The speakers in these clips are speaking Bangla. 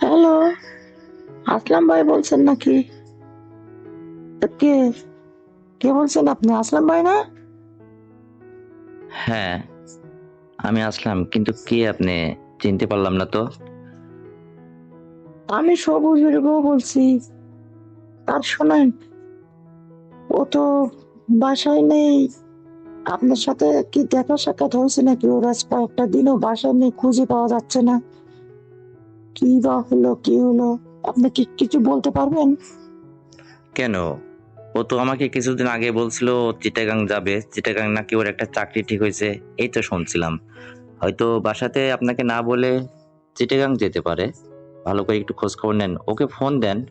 হ্যালো? আসলাম ভাই বলছেন নাকি? কে? কে বলছেন আপনি? আসলাম ভাই না? হ্যাঁ আমি আসলাম কিন্তু কে আপনি? চিনতে পারলাম না তো। আমি সবুজের বউ বলছি। আর শোনেন ও তো বাসায় নেই। আপনার সাথে কি দেখা সাক্ষাৎ হয়েছে নাকি? ওর আজ কয়েকটা দিনও বাসায় নেই খুঁজে পাওয়া যাচ্ছে না। কি বা হলো কি হলো? আপনি কি কিছু বলতে পারবেন? কেন? ও তো আমাকে কিছুদিন আগে বলছিল চিটাগাং যাবে। চিটাগাং নাকি ওর একটা চাকরি ঠিক হয়েছে এই তো শুনছিলাম। হয়তো বাসাতে আপনাকে না বলে চিটাগাং যেতে পারে। ভালো করে একটু খোঁজ খবর নেন। ওকে ফোন দেন।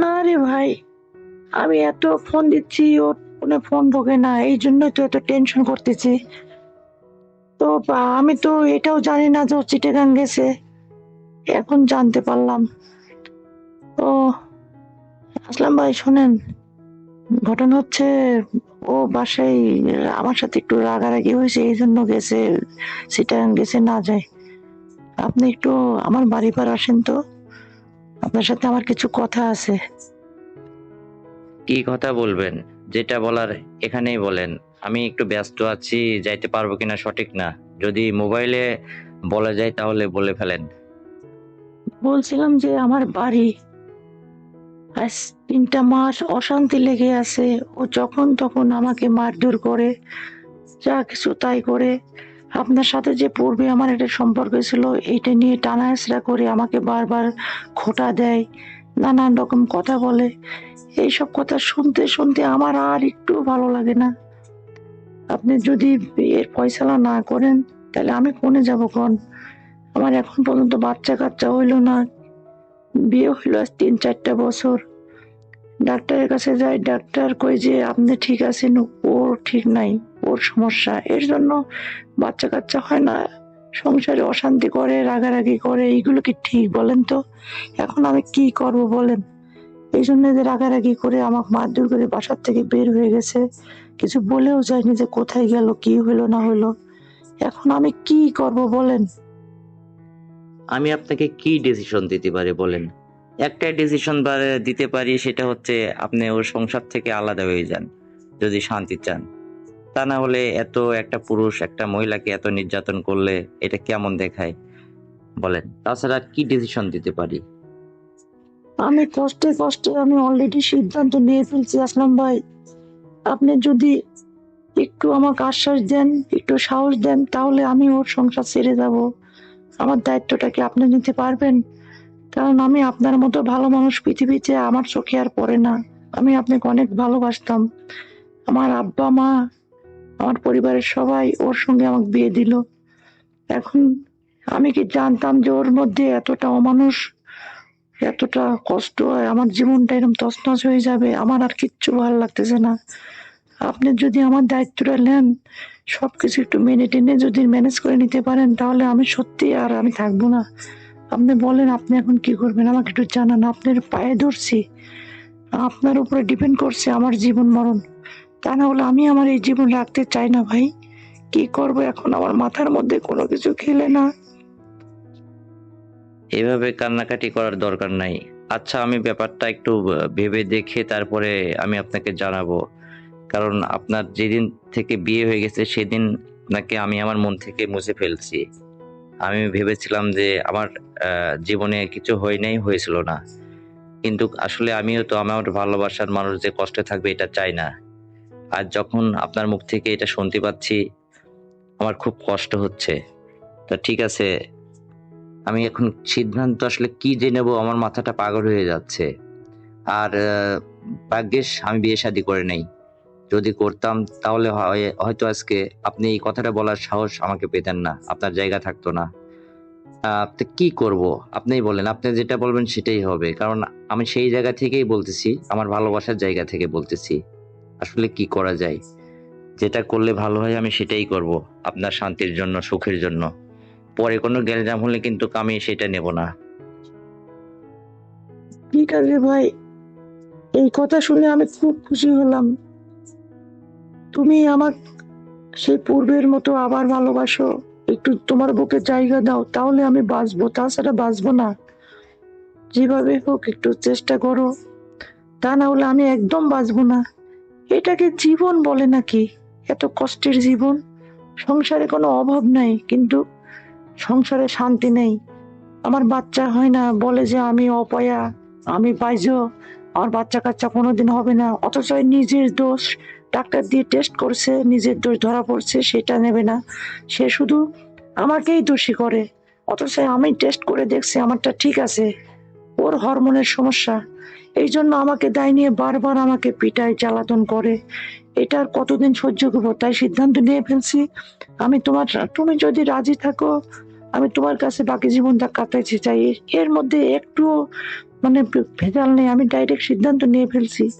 না রে ভাই আমি এত ফোন দিচ্ছি ওর ফোনে ফোন ঢোকে না এই জন্যই তো এত টেনশন করতেছি। তো আমি তো এটাও জানি না যে ও চিটাগাং গেছে। এখন জানতে পারলাম। তো, আসলাম ভাই, শোনেন। ঘটনা হচ্ছে, ও বাসায়, আমার সাথে একটু রাগারাগি হয়েছে এই জন্য গেছে চিটাগাং গেছে না যায়। আপনি একটু আমার বাড়ি পার আসেন তো। আপনার সাথে আমার কিছু কথা আছে। কি কথা বলবেন? যেটা বলার এখানেই বলেন। আমি একটু ব্যস্ত আছি, যাইতে পারব কিনা সঠিক না। যদি মোবাইলে বলা যায় তাহলে বলে ফেলেন। বলছিলাম যে আমার বাড়ি আজ তিনটা মাস অশান্তি লেগে আছে। ও যখন তখন আমাকে মারধর করে, যা কিছু তাই করে। আপনার সাথে যে পূর্বে আমার একটা সম্পর্ক ছিল এটা নিয়ে টানা হেঁচড়া করে আমাকে বারবার খোটা দেয়, নানান রকম কথা বলে। এইসব কথা শুনতে শুনতে আমার আর একটু ভালো লাগে না। আপনি যদি এর ফয়সালা না করেন, তাহলে আমি কোনে যাব কোন? আমার এখন পর্যন্ত বাচ্চা কাচ্চা হইল না। বিয়ে হইল আজ তিন, চারটা বছর। ডাক্তারের কাছে যাই, ডাক্তার কই যে, আপনি ঠিক আছেন? ওর ঠিক নাই। ওর সমস্যা। এর জন্য বাচ্চা কাচ্চা হয় না। সংসারে অশান্তি করে, রাগারাগি করে, এইগুলো কি ঠিক বলেন তো? এখন আমি কি করব বলেন? এই জন্য যে রাগারাগি করে আমাকে মারধর করে বাসার থেকে বের হয়ে গেছে, কিছু বলেও যায়নি যে কোথায় গেল, কি হলো না হলো এখন আমি কি করব বলেন? আমি আপনাকে কি ডিসিশন দিতে পারি বলেন? একটাই ডিসিশন দিতে পারি সেটা হচ্ছে আপনি ওর সংসার থেকে আলাদা হয়ে যান, যদি শান্তি চান। তা না হলে এত একটা পুরুষ, একটা মহিলাকে এত নির্যাতন করলে এটা কেমন দেখায় বলেন? তাছাড়া কি ডিসিশন দিতে পারি? আমি কষ্টে কষ্টে আমি অলরেডি সিদ্ধান্ত নিয়ে ফেলছি আসলাম ভাই। আপনি যদি একটু আমাকে আশ্বাস দেন, একটু সাহস দেন, তাহলে আমি ওর সংসার ছেড়ে যাব। আমার দায়িত্বটা কি আপনি নিতে পারবেন? কারণ আমি আপনার মতো ভালো মানুষ পৃথিবীতে আমার চোখে আর পড়ে না। আমি আপনাকে অনেক ভালোবাসতাম। আমার আব্বা, মা, আমার পরিবারের সবাই ওর সঙ্গে আমাকে বিয়ে দিল। এখন আমি কি জানতাম যে ওর মধ্যে এতটা অমানুষ, এতটা কষ্ট হয় আমার জীবনটা এরকম তছনছ হয়ে যাবে? আমার আর কিচ্ছু ভালো লাগতেছে না। আপনি যদি আমার দায়িত্বটা নেন, সবকিছু একটু মেনে টেনে যদি ম্যানেজ করে নিতে পারেন, তাহলে আমি সত্যি আর আমি থাকব না। আপনি বলেন, আপনি এখন কি করবেন? আমাকে একটু জানান, আপনার পায়ে ধরছি। আপনার উপরে ডিপেন্ড করছে আমার জীবন মরণ। তা না হলে আমি আমার এই জীবন রাখতে চাই না ভাই। কি করব এখন? আমার মাথার মধ্যে কোনো কিছু খেলে না। এভাবে কান্নাকাটি করার দরকার নাই। আচ্ছা আমি ব্যাপারটা একটু ভেবে দেখে তারপরে আমি আপনাকে জানাব। কারণ আপনার যেদিন থেকে বিয়ে হয়ে গেছে সেদিন আপনাকে আমি আমার মন থেকে মুছে ফেলছি। আমি ভেবেছিলাম যে আমার জীবনে কিছু হয় নাই হয়েছিল না। কিন্তু আসলে আমিও তো আমার ভালোবাসার মানুষ যে কষ্টে থাকবে এটা চাই না। আর যখন আপনার মুখ থেকে এটা শুনতে পাচ্ছি আমার খুব কষ্ট হচ্ছে। তো ঠিক আছে আমি এখন সিদ্ধান্ত আসলে কি যে নেব আমার মাথাটা পাগল হয়ে যাচ্ছে। আর আহ, ভাগ্যিস আমি বিয়ে শাদী করে নেই। যদি করতাম, তাহলে হয়- হয়তো আজকে আপনি এই কথাটা বলার সাহস আমাকে পেতেন না। আপনার জায়গা থাকতো না। কি করব? আপনিই বলেন। আপনি যেটা বলবেন সেটাই হবে। কারণ আমি সেই জায়গা থেকেই বলতেছি, আমার ভালোবাসার জায়গা থেকে বলতেছি। আসলে কি করা যায়? যেটা করলে ভালো হয়, আমি সেটাই করব। আপনার শান্তির জন্য, সুখের জন্য। পরে কোনো গ্যালজাম হলে কিন্তু আমি সেটা নেব না। ঠিক আছে ভাই। এই কথা শুনে আমি খুব খুশি হলাম। তুমি আমার সেই পূর্বের মতো আবার ভালোবাসো। একটু তোমার বুকে জায়গা দাও, তাহলে আমি বাঁচবো। তাছাড়া বাঁচবো না। যেভাবে হোক একটু চেষ্টা করো। তা না হলে আমি একদম বাঁচবো না। এটাকে জীবন বলে নাকি? এত কষ্টের জীবন। সংসারে কোনো অভাব নাই, কিন্তু সংসারে শান্তি নেই। আমার বাচ্চা হয় না, বলে যে আমি অপয়া, আমি বাইজ আমার বাচ্চা কাচ্চা কোনোদিন হবে না। অথচ নিজের দোষ ডাক্তার দিয়ে টেস্ট করছে, নিজের দোষ ধরা পড়ছে, সেটা নেবে না। সে শুধু আমাকেই দোষী করে। অথচ আমি টেস্ট করে দেখছি, আমারটা ঠিক আছে। ওর হরমোনের সমস্যা। এই জন্য আমাকে দায় নিয়ে বারবার আমাকে পিটায়, জ্বালাতন করে। এটা আর কতদিন সহ্য করব? তাই সিদ্ধান্ত নিয়ে ফেলছি। আমি তোমার, তুমি যদি রাজি থাকো, আমি তোমার কাছে বাকি জীবনটা কাটাইতে চাই এর মধ্যে একটু মানে ভেজাল নেই। আমি ডাইরেক্ট সিদ্ধান্ত নিয়ে ফেলছি।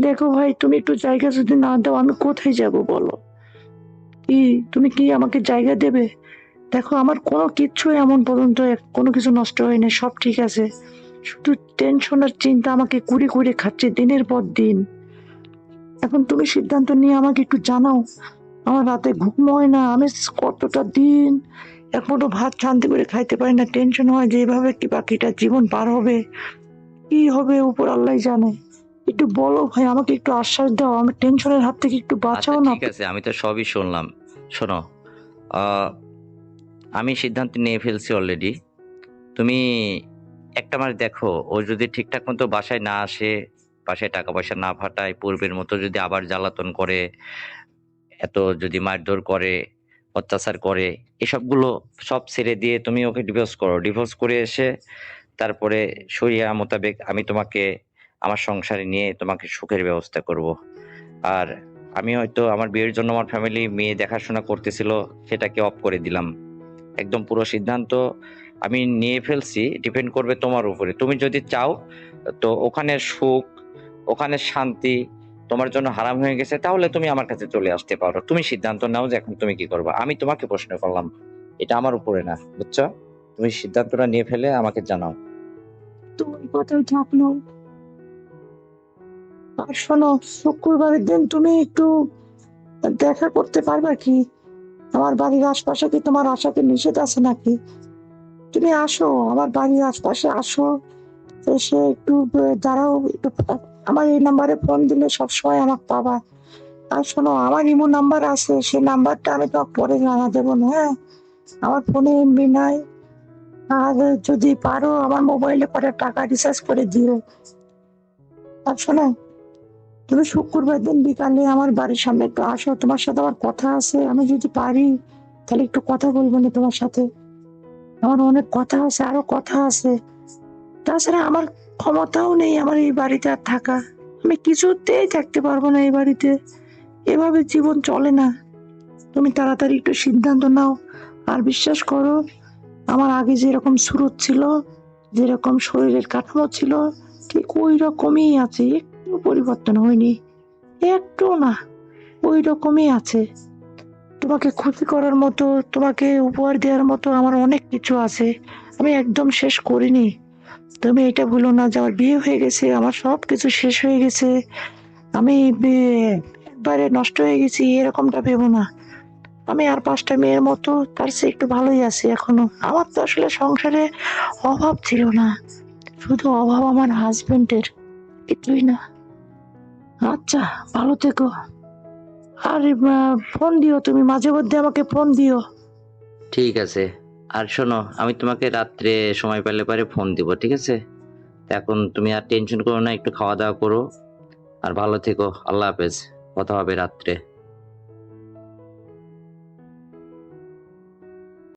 দেখো ভাই, তুমি একটু জায়গা যদি না দাও, আমি কোথায় যাব বলো? কি, তুমি কি আমাকে জায়গা দেবে? দেখো, আমার কোনো কিচ্ছু এমন পর্যন্ত কোনো কিছু নষ্ট হয়নি, সব ঠিক আছে। শুধু টেনশন আর চিন্তা আমাকে কুড়ে কুড়ে খাচ্ছে দিনের পর দিন। এখন তুমি সিদ্ধান্ত নিয়ে আমাকে একটু জানাও। আমার রাতে ঘুম হয় না, আমি কতটা দিন এখনও ভাত শান্তি করে খাইতে পারি না। টেনশন হয় যে এভাবে কি বাকিটা জীবন পার হবে? কি হবে উপর আল্লাহ জানে। একটু বলো ভাই আমাকে একটু আশ্বাস দাও আমার টেনশনের হাত থেকে একটু আচ্ছা বাঁচাও না। ঠিক আছে আমি তো সবই শুনলাম। শোনো আমি সিদ্ধান্ত নিয়ে ফেলছি অলরেডি তুমি একটা মাস দেখো ও যদি ঠিকঠাক মতো বাসায় না আসে বাসায় টাকা পয়সা না ফাটায় পূর্বের মতো যদি আবার জ্বালাতন করে এত যদি মারধর করে অত্যাচার করে এসবগুলো সব ছেড়ে দিয়ে তুমি ওকে ডিভোর্স করো। ডিভোর্স করে এসে তারপরে সরিয়া মোতাবেক আমি তোমাকে আমার সংসারে নিয়ে তোমাকে সুখের ব্যবস্থা করব। আর আমি হয়তো আমার বিয়ের জন্য আমার ফ্যামিলি মেয়ে দেখাশোনা করতেছিল, সেটাকে অফ করে দিলাম। একদম পুরো সিদ্ধান্ত আমি নিয়ে ফেলছি ডিপেন্ড করবে তোমার উপরে। তুমি যদি চাও, তো ওখানে সুখ, ওখানে শান্তি, তোমার জন্য হারাম হয়ে গেছে, তাহলে তুমি আমার কাছে চলে আসতে পারো। তুমি সিদ্ধান্ত নাও যে এখন তুমি কি করবে। আমি তোমাকে প্রশ্ন করলাম, এটা আমার উপরে না, বুঝছ? তুমি সিদ্ধান্তটা নিয়ে ফেলে আমাকে জানাও। তুমি কোথায় থাকল আর শোনো, শুক্রবারের দিন তুমি একটু দেখা করতে পারবে কি? আমার বাড়ির আশপাশে কি তোমার আশাকে নিষেধ আছে নাকি? তুমি আসো, আমার বাড়ির আশপাশে আসো। এসে একটু দাঁড়াও, একটু, আমার এই নাম্বারে ফোন দিলে সবসময় আমার পাবা। আর শোনো, আমার ইমো নাম্বার আছে, সেই নাম্বারটা আমি তো পরে জানা দেবো না হ্যাঁ? আমার ফোনে এমবি নাই। আর যদি পারো, আমার মোবাইলে করে টাকা রিচার্জ করে দিও। আর শোনো তুমি শুক্রবার দিন বিকালে আমার বাড়ির সামনে একটু আসো, তোমার সাথে আমার কথা আছে। আমি যদি পারি, তাহলে একটু কথা বলব না তোমার সাথে। আমার অনেক কথা আছে, আরও কথা আছে। তাছাড়া আমার ক্ষমতাও নেই আমার এই বাড়িতে আর থাকা। আমি কিছুতেই থাকতে পারব না এই বাড়িতে। এভাবে জীবন চলে না। তুমি তাড়াতাড়ি একটু সিদ্ধান্ত নাও। আর বিশ্বাস করো, আমার আগে যেরকম সুরত ছিল, যেরকম শরীরের কাঠামো ছিল, ঠিক ওই রকমই আছে। পরিবর্তন হয়নি। একটু না, ওই রকমই আছে। তোমাকে খুশি করার মতো, তোমাকে উপহার দেওয়ার মতো আমার অনেক কিছু আছে। আমি একদম শেষ করিনি। তুমি এটা ভুলো না যে আমার বিয়ে হয়ে গেছে, আমার সব কিছু শেষ হয়ে গেছে। আমি একবারে নষ্ট হয়ে গেছি, এরকমটা ভেবো না। আমি আর পাঁচটা মেয়ের মতো, তার চেয়ে একটু ভালোই আছি এখনও। আমার তো আসলে সংসারে অভাব ছিল না। শুধু অভাব আমার হাজবেন্ডের কিছুই না। আচ্ছা ভালো থেকো। আর ফোন দিও তুমি, মাঝে মধ্যে আমাকে ফোন দিও। ঠিক আছে। আর শোনো, আমি তোমাকে রাত্রে সময় পেলে পারে ফোন দিব, ঠিক আছে? এখন তুমি আর টেনশন করো না, একটু খাওয়া দাওয়া করো। আর ভালো থেকো, আল্লাহ হাফেজ। কথা হবে রাত্রে।